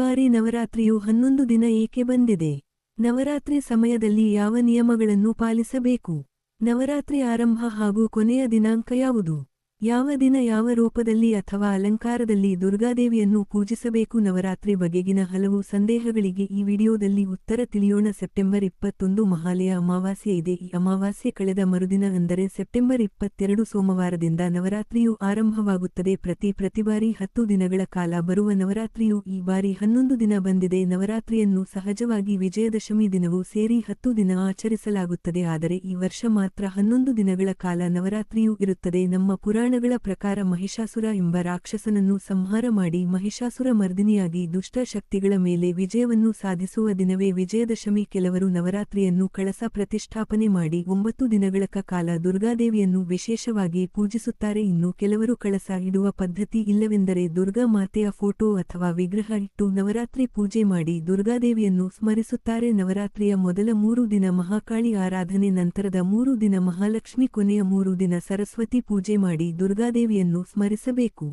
ಬಾರಿ ನವರಾತ್ರಿಯು ಹನ್ನೊಂದು ದಿನ ಏಕೆ ಬಂದಿದೆ? ನವರಾತ್ರಿ ಸಮಯದಲ್ಲಿ ಯಾವ ನಿಯಮಗಳನ್ನು ಪಾಲಿಸಬೇಕು? ನವರಾತ್ರಿ ಆರಂಭ ಹಾಗೂ ಕೊನೆಯ ದಿನಾಂಕ ಯಾವುದು? ಯಾವ ದಿನ ಯಾವ ರೂಪದಲ್ಲಿ ಅಥವಾ ಅಲಂಕಾರದಲ್ಲಿ ದುರ್ಗಾದೇವಿಯನ್ನು ಪೂಜಿಸಬೇಕು ನವರಾತ್ರಿ ಬಗೆಗಿನ ಹಲವು ಸಂದೇಹಗಳಿಗೆ ಈ ವಿಡಿಯೋದಲ್ಲಿ ಉತ್ತರ ತಿಳಿಯೋಣ. ಸೆಪ್ಟೆಂಬರ್ ಇಪ್ಪತ್ತೊಂದು ಮಹಾಲಯ ಅಮಾವಾಸ್ಯೆ ಇದೆ. ಈ ಅಮಾವಾಸ್ಯೆ ಕಳೆದ ಮರುದಿನ ಅಂದರೆ ಸೆಪ್ಟೆಂಬರ್ ಇಪ್ಪತ್ತೆರಡು ಸೋಮವಾರದಿಂದ ನವರಾತ್ರಿಯು ಆರಂಭವಾಗುತ್ತದೆ. ಪ್ರತಿ ಪ್ರತಿ ಬಾರಿ ಹತ್ತು ದಿನಗಳ ಕಾಲ ಬರುವ ನವರಾತ್ರಿಯು ಈ ಬಾರಿ ಹನ್ನೊಂದು ದಿನ ಬಂದಿದೆ. ನವರಾತ್ರಿಯನ್ನು ಸಹಜವಾಗಿ ವಿಜಯದಶಮಿ ದಿನವೂ ಸೇರಿ ಹತ್ತು ದಿನ ಆಚರಿಸಲಾಗುತ್ತದೆ. ಆದರೆ ಈ ವರ್ಷ ಮಾತ್ರ ಹನ್ನೊಂದು ದಿನಗಳ ಕಾಲ ನವರಾತ್ರಿಯೂ ಇರುತ್ತದೆ. ನಮ್ಮ ಪುರಾಣಗಳ ಪ್ರಕಾರ ಮಹಿಷಾಸುರ ಎಂಬ ರಾಕ್ಷಸನನ್ನು ಸಂಹಾರ ಮಾಡಿ ಮಹಿಷಾಸುರ ಮರ್ದಿನಿಯಾಗಿ ದುಷ್ಟ ಶಕ್ತಿಗಳ ಮೇಲೆ ವಿಜಯವನ್ನು ಸಾಧಿಸುವ ದಿನವೇ ವಿಜಯದಶಮಿ ಕೆಲವರು ನವರಾತ್ರಿಯನ್ನು ಕಳಸ ಪ್ರತಿಷ್ಠಾಪನೆ ಮಾಡಿ ಒಂಬತ್ತು ದಿನಗಳ ಕಾಲ ದುರ್ಗಾದೇವಿಯನ್ನು ವಿಶೇಷವಾಗಿ ಪೂಜಿಸುತ್ತಾರೆ. ಇನ್ನು ಕೆಲವರು ಕಳಸ ಇಡುವ ಪದ್ಧತಿ ಇಲ್ಲವೆಂದರೆ ದುರ್ಗಾ ಮಾತೆಯ ಫೋಟೋ ಅಥವಾ ವಿಗ್ರಹ ಇಟ್ಟು ನವರಾತ್ರಿ ಪೂಜೆ ಮಾಡಿ ದುರ್ಗಾದೇವಿಯನ್ನು ಸ್ಮರಿಸುತ್ತಾರೆ. ನವರಾತ್ರಿಯ ಮೊದಲ ಮೂರು ದಿನ ಮಹಾಕಾಳಿ ಆರಾಧನೆ, ನಂತರದ ಮೂರು ದಿನ ಮಹಾಲಕ್ಷ್ಮಿ, ಕೊನೆಯ ಮೂರು ದಿನ ಸರಸ್ವತಿ ಪೂಜೆ ಮಾಡಿ ದುರ್ಗಾದೇವಿಯನ್ನು ಸ್ಮರಿಸಬೇಕು.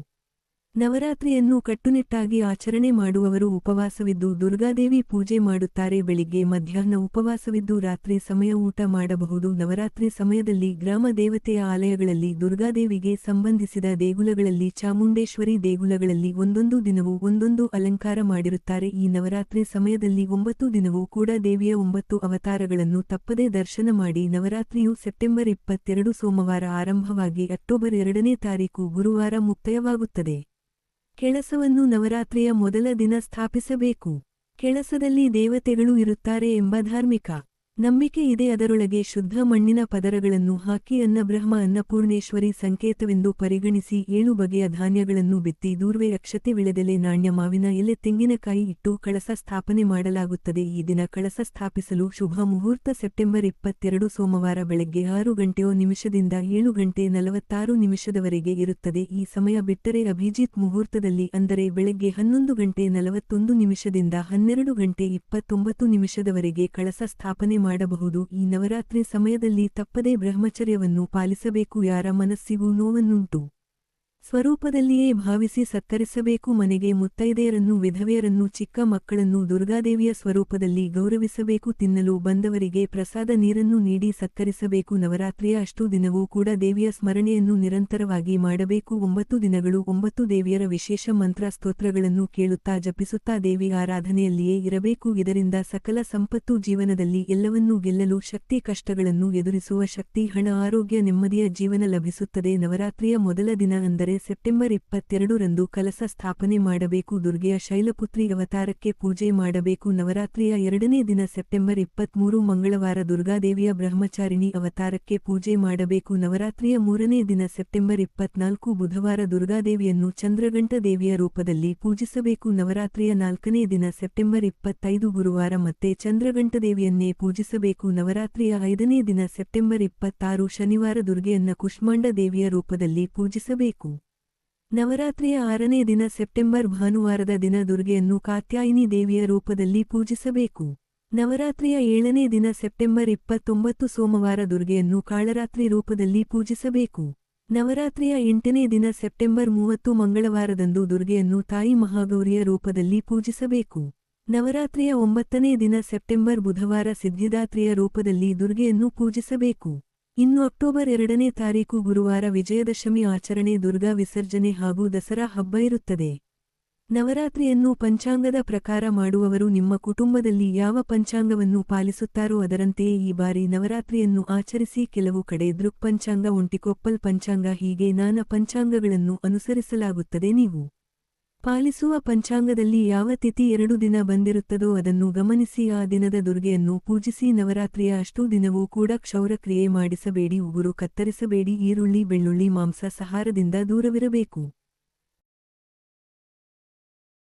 ನವರಾತ್ರಿಯನ್ನು ಕಟ್ಟುನಿಟ್ಟಾಗಿ ಆಚರಣೆ ಮಾಡುವವರು ಉಪವಾಸವಿದ್ದು ದುರ್ಗಾದೇವಿ ಪೂಜೆ ಮಾಡುತ್ತಾರೆ. ಬೆಳಿಗ್ಗೆ ಮಧ್ಯಾಹ್ನ ಉಪವಾಸವಿದ್ದು ರಾತ್ರಿ ಸಮಯ ಊಟ ಮಾಡಬಹುದು. ನವರಾತ್ರಿ ಸಮಯದಲ್ಲಿ ಗ್ರಾಮ ದೇವತೆಯ ಆಲಯಗಳಲ್ಲಿ ದುರ್ಗಾದೇವಿಗೆ ಸಂಬಂಧಿಸಿದ ದೇಗುಲಗಳಲ್ಲಿ ಚಾಮುಂಡೇಶ್ವರಿ ದೇಗುಲಗಳಲ್ಲಿ ಒಂದೊಂದು ದಿನವೂ ಒಂದೊಂದು ಅಲಂಕಾರ ಮಾಡಿರುತ್ತಾರೆ. ಈ ನವರಾತ್ರಿ ಸಮಯದಲ್ಲಿ ಒಂಬತ್ತು ದಿನವೂ ಕೂಡ ದೇವಿಯ ಒಂಬತ್ತು ಅವತಾರಗಳನ್ನು ತಪ್ಪದೇ ದರ್ಶನ ಮಾಡಿ ನವರಾತ್ರಿಯು ಸೆಪ್ಟೆಂಬರ್ ಇಪ್ಪತ್ತೆರಡು ಸೋಮವಾರ ಆರಂಭವಾಗಿ ಅಕ್ಟೋಬರ್ ಎರಡನೇ ತಾರೀಕು ಗುರುವಾರ ಮುಕ್ತಾಯವಾಗುತ್ತದೆ. ಕೆಲಸವನ್ನು ನವರಾತ್ರಿಯ ಮೊದಲ ದಿನ ಸ್ಥಾಪಿಸಬೇಕು. ಕೆಲಸದಲ್ಲಿ ದೇವತೆಗಳು ಇರುತ್ತಾರೆ ಎಂಬ ಧಾರ್ಮಿಕ ನಂಬಿಕೆ ಇದೆ ಅದರೊಳಗೆ ಶುದ್ಧ ಮಣ್ಣಿನ ಪದರಗಳನ್ನು ಹಾಕಿ ಅನ್ನಬ್ರಹ್ಮ ಅನ್ನಪೂರ್ಣೇಶ್ವರಿ ಸಂಕೇತವೆಂದು ಪರಿಗಣಿಸಿ ಏಳು ಬಗೆಯ ಧಾನ್ಯಗಳನ್ನು ಬಿತ್ತಿ ದೂರ್ವೆ ರಕ್ಷತೆ ವಿಳೆದೆಲೆ ನಾಣ್ಯ ಮಾವಿನ ಎಲೆ ತೆಂಗಿನಕಾಯಿ ಇಟ್ಟು ಕಳಸ ಸ್ಥಾಪನೆ ಮಾಡಲಾಗುತ್ತದೆ. ಈ ದಿನ ಕಳಸ ಸ್ಥಾಪಿಸಲು ಶುಭ ಮುಹೂರ್ತ ಸೆಪ್ಟೆಂಬರ್ ಇಪ್ಪತ್ತೆರಡು ಸೋಮವಾರ ಬೆಳಗ್ಗೆ ಆರು ಗಂಟೆಯೋ ನಿಮಿಷದಿಂದ ಏಳು ಗಂಟೆ ನಲವತ್ತಾರು ನಿಮಿಷದವರೆಗೆ ಇರುತ್ತದೆ. ಈ ಸಮಯ ಬಿಟ್ಟರೆ ಅಭಿಜಿತ್ ಮುಹೂರ್ತದಲ್ಲಿ ಅಂದರೆ ಬೆಳಗ್ಗೆ ಹನ್ನೊಂದು ಗಂಟೆ ನಲವತ್ತೊಂದು ನಿಮಿಷದಿಂದ ಹನ್ನೆರಡು ಗಂಟೆ ಇಪ್ಪತ್ತೊಂಬತ್ತು ನಿಮಿಷದವರೆಗೆ ಕಳಸ ಸ್ಥಾಪನೆ ಮಾಡಬಹುದು. ಈ ನವರಾತ್ರಿ ಸಮಯದಲ್ಲಿ ತಪ್ಪದೇ ಬ್ರಹ್ಮಚರ್ಯವನ್ನು ಪಾಲಿಸಬೇಕು. ಯಾರ ಮನಸ್ಸಿಗೂ ನೋವನ್ನುಂಟು. ಸ್ವರೂಪದಲ್ಲಿಯೇ ಭಾವಿಸಿ ಸತ್ತರಿಸಬೇಕು ಮನೆಗೆ ಮುತ್ತೈದೆಯರನ್ನು ವಿಧವೆಯರನ್ನು ಚಿಕ್ಕ ಮಕ್ಕಳನ್ನು ದುರ್ಗಾದೇವಿಯ ಸ್ವರೂಪದಲ್ಲಿ ಗೌರವಿಸಬೇಕು ತಿನ್ನಲು ಬಂದವರಿಗೆ ಪ್ರಸಾದ ನೀರನ್ನು ನೀಡಿ ಸತ್ತರಿಸಬೇಕು ನವರಾತ್ರಿಯ ಅಷ್ಟು ದಿನವೂ ಕೂಡ ದೇವಿಯ ಸ್ಮರಣೆಯನ್ನು ನಿರಂತರವಾಗಿ ಮಾಡಬೇಕು ಒಂಬತ್ತು ದಿನಗಳು ಒಂಬತ್ತು ದೇವಿಯರ ವಿಶೇಷ ಮಂತ್ರ ಸ್ತೋತ್ರಗಳನ್ನು ಕೇಳುತ್ತಾ ಜಪಿಸುತ್ತಾ ದೇವಿ ಆರಾಧನೆಯಲ್ಲಿಯೇ ಇರಬೇಕು ಇದರಿಂದ ಸಕಲ ಸಂಪತ್ತು ಜೀವನದಲ್ಲಿ ಎಲ್ಲವನ್ನೂ ಗೆಲ್ಲಲು ಶಕ್ತಿ ಕಷ್ಟಗಳನ್ನು ಎದುರಿಸುವ ಶಕ್ತಿ ಹಣ ಆರೋಗ್ಯ ನೆಮ್ಮದಿಯ ಜೀವನ ಲಭಿಸುತ್ತದೆ ನವರಾತ್ರಿಯ ಮೊದಲ ದಿನ ಅಂದರೆ ಸೆಪ್ಟೆಂಬರ್ ಇಪ್ಪತ್ತೆರಡು ರಂದು ಕಲಸ ಸ್ಥಾಪನೆ ಮಾಡಬೇಕು. ದುರ್ಗೆಯ ಶೈಲಪುತ್ರಿ ಅವತಾರಕ್ಕೆ ಪೂಜೆ ಮಾಡಬೇಕು. ನವರಾತ್ರಿಯ ಎರಡನೇ ದಿನ ಸೆಪ್ಟೆಂಬರ್ ಇಪ್ಪತ್ಮೂರು ಮಂಗಳವಾರ ದುರ್ಗಾದೇವಿಯ ಬ್ರಹ್ಮಚಾರಿಣಿ ಅವತಾರಕ್ಕೆ ಪೂಜೆ ಮಾಡಬೇಕು. ನವರಾತ್ರಿಯ ಮೂರನೇ ದಿನ ಸೆಪ್ಟೆಂಬರ್ ಇಪ್ಪತ್ನಾಲ್ಕು ಬುಧವಾರ ದುರ್ಗಾದೇವಿಯನ್ನು ಚಂದ್ರಗಂಟ ದೇವಿಯ ರೂಪದಲ್ಲಿ ಪೂಜಿಸಬೇಕು. ನವರಾತ್ರಿಯ ನಾಲ್ಕನೇ ದಿನ ಸೆಪ್ಟೆಂಬರ್ ಇಪ್ಪತ್ತೈದು ಗುರುವಾರ ಮತ್ತೆ ಚಂದ್ರಗಂಟ ದೇವಿಯನ್ನೇ ಪೂಜಿಸಬೇಕು. ನವರಾತ್ರಿಯ ಐದನೇ ದಿನ ಸೆಪ್ಟೆಂಬರ್ ಇಪ್ಪತ್ತಾರು ಶನಿವಾರ ದುರ್ಗೆಯನ್ನ ಕುಷ್ಮಾಂಡ ದೇವಿಯ ರೂಪದಲ್ಲಿ ಪೂಜಿಸಬೇಕು. ನವರಾತ್ರಿಯ ಆರನೇ ದಿನ ಸೆಪ್ಟೆಂಬರ್ ಭಾನುವಾರದ ದಿನ ದುರ್ಗೆಯನ್ನು ಕಾತ್ಯಾಯಿನಿ ದೇವಿಯ ರೂಪದಲ್ಲಿ ಪೂಜಿಸಬೇಕು. ನವರಾತ್ರಿಯ ಏಳನೇ ದಿನ ಸೆಪ್ಟೆಂಬರ್ ಇಪ್ಪತ್ತೊಂಬತ್ತು ಸೋಮವಾರ ದುರ್ಗೆಯನ್ನು ಕಾಳರಾತ್ರಿ ರೂಪದಲ್ಲಿ ಪೂಜಿಸಬೇಕು. ನವರಾತ್ರಿಯ ಎಂಟನೇ ದಿನ ಸೆಪ್ಟೆಂಬರ್ ಮೂವತ್ತು ಮಂಗಳವಾರದಂದು ದುರ್ಗೆಯನ್ನು ತಾಯಿ ಮಹಾಗೌರಿಯ ರೂಪದಲ್ಲಿ ಪೂಜಿಸಬೇಕು. ನವರಾತ್ರಿಯ ಒಂಬತ್ತನೇ ದಿನ ಸೆಪ್ಟೆಂಬರ್ ಬುಧವಾರ ಸಿದ್ಧಿದಾತ್ರಿಯ ರೂಪದಲ್ಲಿ ದುರ್ಗೆಯನ್ನು ಪೂಜಿಸಬೇಕು. ಇನ್ನು ಅಕ್ಟೋಬರ್ ಎರಡನೇ ತಾರೀಕು ಗುರುವಾರ ವಿಜಯದಶಮಿ ಆಚರಣೆ ದುರ್ಗಾ ವಿಸರ್ಜನೆ ಹಾಗೂ ದಸರಾ ಹಬ್ಬ ಇರುತ್ತದೆ. ನವರಾತ್ರಿಯನ್ನು ಪಂಚಾಂಗದ ಪ್ರಕಾರ ಮಾಡುವವರು ನಿಮ್ಮ ಕುಟುಂಬದಲ್ಲಿ ಯಾವ ಪಂಚಾಂಗವನ್ನು ಪಾಲಿಸುತ್ತಾರೋ ಅದರಂತೆಯೇ ಈ ಬಾರಿ ನವರಾತ್ರಿಯನ್ನು ಆಚರಿಸಿ ಕೆಲವು ಕಡೆ ದೃಕ್ ಪಂಚಾಂಗ, ಒಂಟಿಕೊಪ್ಪಲ್ ಪಂಚಾಂಗ ಹೀಗೆ ನಾನಾ ಪಂಚಾಂಗಗಳನ್ನು ಅನುಸರಿಸಲಾಗುತ್ತದೆ ನೀವು. ಪಾಲಿಸುವ ಪಂಚಾಂಗದಲ್ಲಿ ಯಾವ ತಿಥಿ ಎರಡು ದಿನ ಬಂದಿರುತ್ತದೋ ಅದನ್ನು ಗಮನಿಸಿ ಆ ದಿನದ ದುರ್ಗೆಯನ್ನು ಪೂಜಿಸಿ ನವರಾತ್ರಿಯ ಅಷ್ಟೂ ದಿನವೂ ಕೂಡ ಕ್ಷೌರಕ್ರಿಯೆ ಮಾಡಿಸಬೇಡಿ, ಉಗುರು ಕತ್ತರಿಸಬೇಡಿ, ಈರುಳ್ಳಿ, ಬೆಳ್ಳುಳ್ಳಿ, ಮಾಂಸ ಸಹಾರದಿಂದ ದೂರವಿರಬೇಕು.